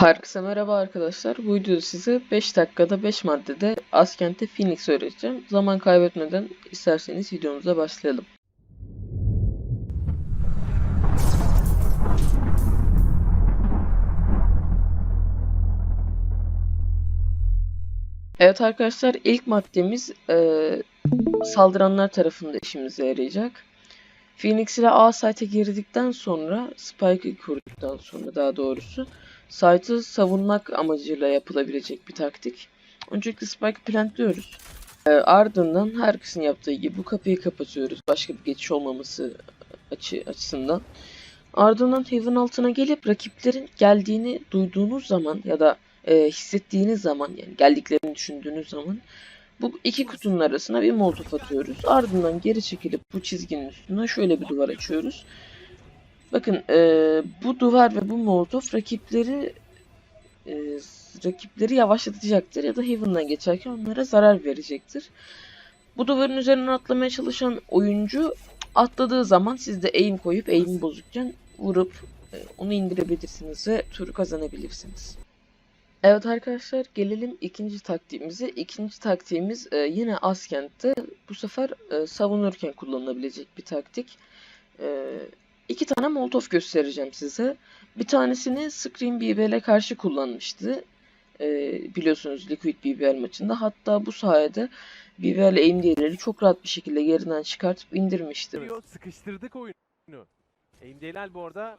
Herkese merhaba arkadaşlar. Bu videoda size 5 dakikada 5 maddede Askent'te Phoenix öğreteceğim. Zaman kaybetmeden isterseniz videomuza başlayalım. Evet arkadaşlar ilk maddemiz eee, saldıranlar tarafında işimize yarayacak. Phoenix ile A site'e girdikten sonra Spike'ı kurduktan sonra daha doğrusu site'ı savunmak amacıyla yapılabilecek bir taktik. Öncelikle Spike'ı plantliyoruz. Ee, ardından herkesin yaptığı gibi bu kapıyı kapatıyoruz. Başka bir geçiş olmaması açı, açısından. Ardından Heaven altına gelip rakiplerin geldiğini duyduğunuz zaman ya da e, hissettiğiniz zaman yani geldiklerini düşündüğünüz zaman bu iki kutunun arasına bir molotof atıyoruz. Ardından geri çekilip bu çizginin üstüne şöyle bir duvar açıyoruz. Bakın e, bu duvar ve bu molotof rakipleri e, rakipleri yavaşlatacaktır ya da Heaven'dan geçerken onlara zarar verecektir. Bu duvarın üzerinden atlamaya çalışan oyuncu atladığı zaman siz de aim koyup aim bozukken vurup e, onu indirebilirsiniz ve turu kazanabilirsiniz. Evet arkadaşlar gelelim ikinci taktiğimize. İkinci taktiğimiz e, yine Askent'te bu sefer e, savunurken kullanılabilecek bir taktik. E, iki tane molotof göstereceğim size. Bir tanesini Scream BBL'e karşı kullanmıştı. E, biliyorsunuz Liquid BBL maçında. Hatta bu sayede BBL aim değerleri çok rahat bir şekilde yerinden çıkartıp indirmişti. Sıkıştırdık oyunu. Aim'deler bu arada.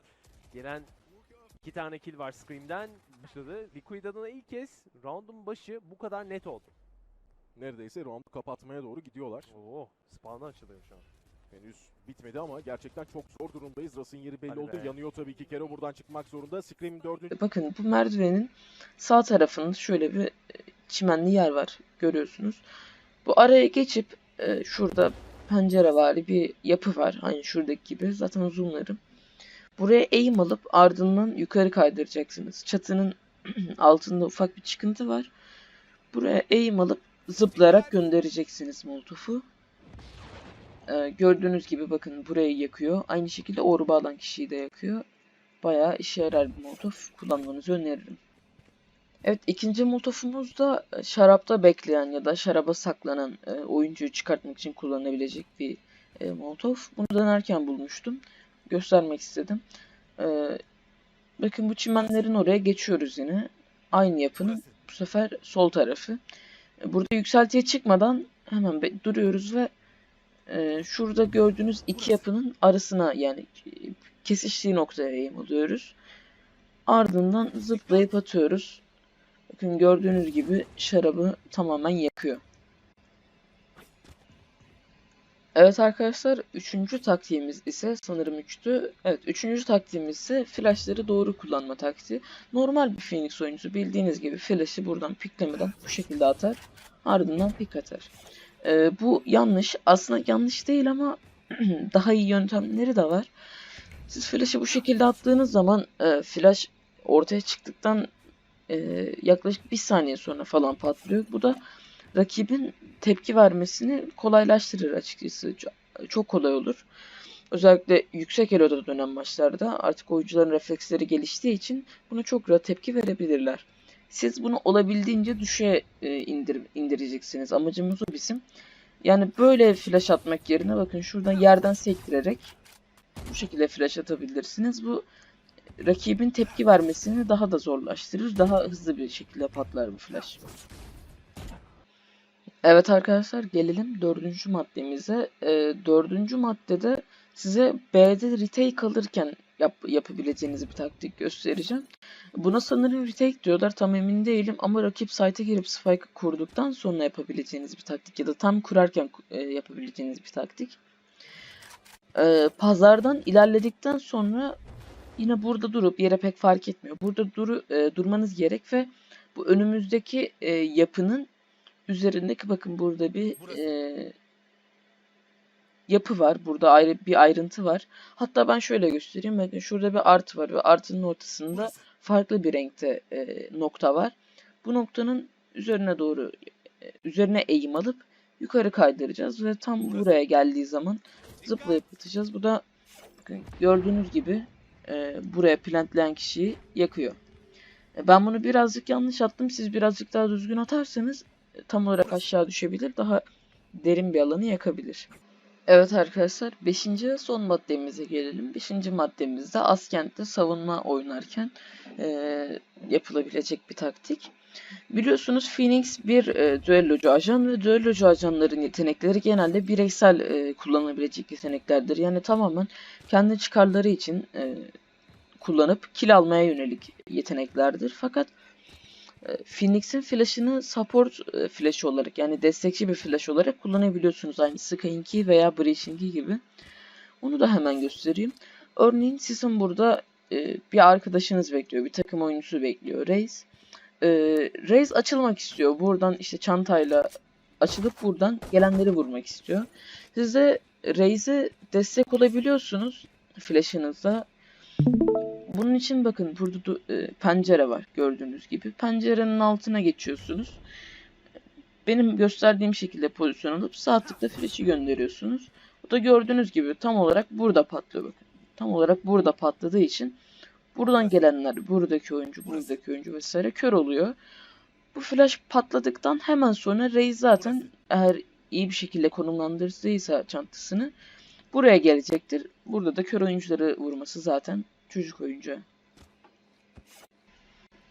Gelen iki tane kill var Scream'den başladı. Liquid adına ilk kez round'un başı bu kadar net oldu. neredeyse roundu kapatmaya doğru gidiyorlar. Oo, spawn'dan açılıyor şu an. Henüz bitmedi ama gerçekten çok zor durumdayız. Ras'ın yeri belli Hadi oldu. be. Yanıyor tabii ki. Kero buradan çıkmak zorunda. Scream dördüncü Bakın bu merdivenin sağ tarafında şöyle bir e, çimenli yer var. Görüyorsunuz. Bu araya geçip e, şurada pencerevari bir yapı var. Aynı şuradaki gibi. Zaten zoomlarım. Buraya aim alıp ardından yukarı kaydıracaksınız. Çatının altında ufak bir çıkıntı var. Buraya aim alıp zıplayarak göndereceksiniz molotofu. E, gördüğünüz gibi bakın burayı yakıyor. Aynı şekilde orba alan kişiyi de yakıyor bayağı işe yarar bir molotof kullanmanızı öneririm. Evet ikinci molotofumuz da e, şarapta bekleyen ya da şaraba saklanan e, oyuncuyu çıkartmak için kullanılabilecek bir e, molotof. Bunu denerken bulmuştum. Göstermek istedim. E, bakın bu çimenlerin oraya geçiyoruz yine. Aynı yapının bu sefer sol tarafı. E, burada yükseltiye çıkmadan hemen duruyoruz ve e, şurada gördüğünüz iki yapının arasına yani kesiştiği noktaya aim alıyoruz. Ardından zıplayıp atıyoruz. Bakın gördüğünüz gibi şarabı tamamen yakıyor. Evet arkadaşlar üçüncü taktiğimiz ise sanırım üçtü. Evet üçüncü taktiğimiz ise flashları doğru kullanma taktiği. Normal bir Phoenix oyuncusu bildiğiniz gibi flash'ı buradan piklemeden bu şekilde atar. Ardından pik atar. Ee, bu yanlış. Aslında yanlış değil ama daha iyi yöntemleri de var. Siz flash'ı bu şekilde attığınız zaman e, flash ortaya çıktıktan e, yaklaşık bir saniye sonra falan patlıyor. Bu da rakibin tepki vermesini kolaylaştırır açıkçası. Çok, kolay olur. Özellikle yüksek eloda dönen maçlarda artık oyuncuların refleksleri geliştiği için buna çok rahat tepki verebilirler. Siz bunu olabildiğince düşe e, indir, indireceksiniz. Amacımız o bizim. Yani böyle flash atmak yerine bakın şuradan yerden sektirerek bu şekilde flash atabilirsiniz. Bu rakibin tepki vermesini daha da zorlaştırır. Daha hızlı bir şekilde patlar bu flash. Evet arkadaşlar gelelim dördüncü maddemize. Ee, dördüncü maddede size B'de retake alırken yap, yapabileceğiniz bir taktik göstereceğim. Buna sanırım retake diyorlar tam emin değilim ama rakip site'e girip spike'ı kurduktan sonra yapabileceğiniz bir taktik ya da tam kurarken e, yapabileceğiniz bir taktik. Ee, pazardan ilerledikten sonra yine burada durup yere pek fark etmiyor. Burada duru, e, durmanız gerek ve bu önümüzdeki e, yapının üzerindeki bakın burada bir e, yapı var. Burada ayrı bir ayrıntı var. Hatta ben şöyle göstereyim. Bakın şurada bir artı var ve artının ortasında farklı bir renkte e, nokta var. Bu noktanın üzerine doğru e, üzerine eğim alıp yukarı kaydıracağız ve tam buraya geldiği zaman zıplayıp atacağız. Bu da bakın gördüğünüz gibi e, buraya plantleyen kişiyi yakıyor. E, Ben bunu birazcık yanlış attım. Siz birazcık daha düzgün atarsanız tam olarak aşağı düşebilir. Daha derin bir alanı yakabilir. Evet arkadaşlar 5. ve son maddemize gelelim. 5. maddemizde Askent'te savunma oynarken e, yapılabilecek bir taktik. Biliyorsunuz Phoenix bir e, düellocu ajan ve düellocu ajanların yetenekleri genelde bireysel e, kullanılabilecek yeteneklerdir. Yani tamamen kendi çıkarları için e, kullanıp kill almaya yönelik yeteneklerdir. Fakat Phoenix'in flash'ını support e, flash olarak yani destekçi bir flash olarak kullanabiliyorsunuz. Aynı Sky'inki veya Breach'inki gibi. Onu da hemen göstereyim. Örneğin sizin burada e, bir arkadaşınız bekliyor, bir takım oyuncusu bekliyor. Reis. E, Reis açılmak istiyor. Buradan işte çantayla açılıp buradan gelenleri vurmak istiyor. Siz de Reis'e destek olabiliyorsunuz flash'ınızda. Bunun için bakın burada e, pencere var gördüğünüz gibi. Pencerenin altına geçiyorsunuz. Benim gösterdiğim şekilde pozisyon alıp sağ tıkla flash'i gönderiyorsunuz. Bu da gördüğünüz gibi tam olarak burada patlıyor bakın. Tam olarak burada patladığı için buradan gelenler, buradaki oyuncu, buradaki oyuncu vesaire kör oluyor. Bu flash patladıktan hemen sonra Reis zaten eğer iyi bir şekilde konumlandırdıysa çantasını buraya gelecektir. Burada da kör oyuncuları vurması zaten çocuk oyuncu.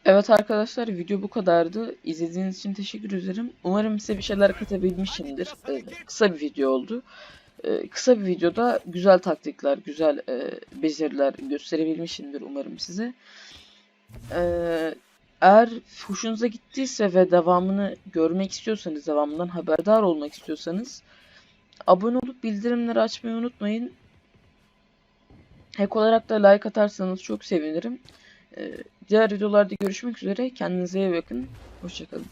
Evet arkadaşlar video bu kadardı. İzlediğiniz için teşekkür ederim. Umarım size bir şeyler katabilmişimdir. Ee, kısa bir video oldu. Ee, kısa bir videoda güzel taktikler, güzel e, beceriler gösterebilmişimdir umarım size. Ee, eğer hoşunuza gittiyse ve devamını görmek istiyorsanız, devamından haberdar olmak istiyorsanız abone olup bildirimleri açmayı unutmayın. Ek olarak da like atarsanız çok sevinirim. Ee, diğer videolarda görüşmek üzere. Kendinize iyi bakın. Hoşçakalın.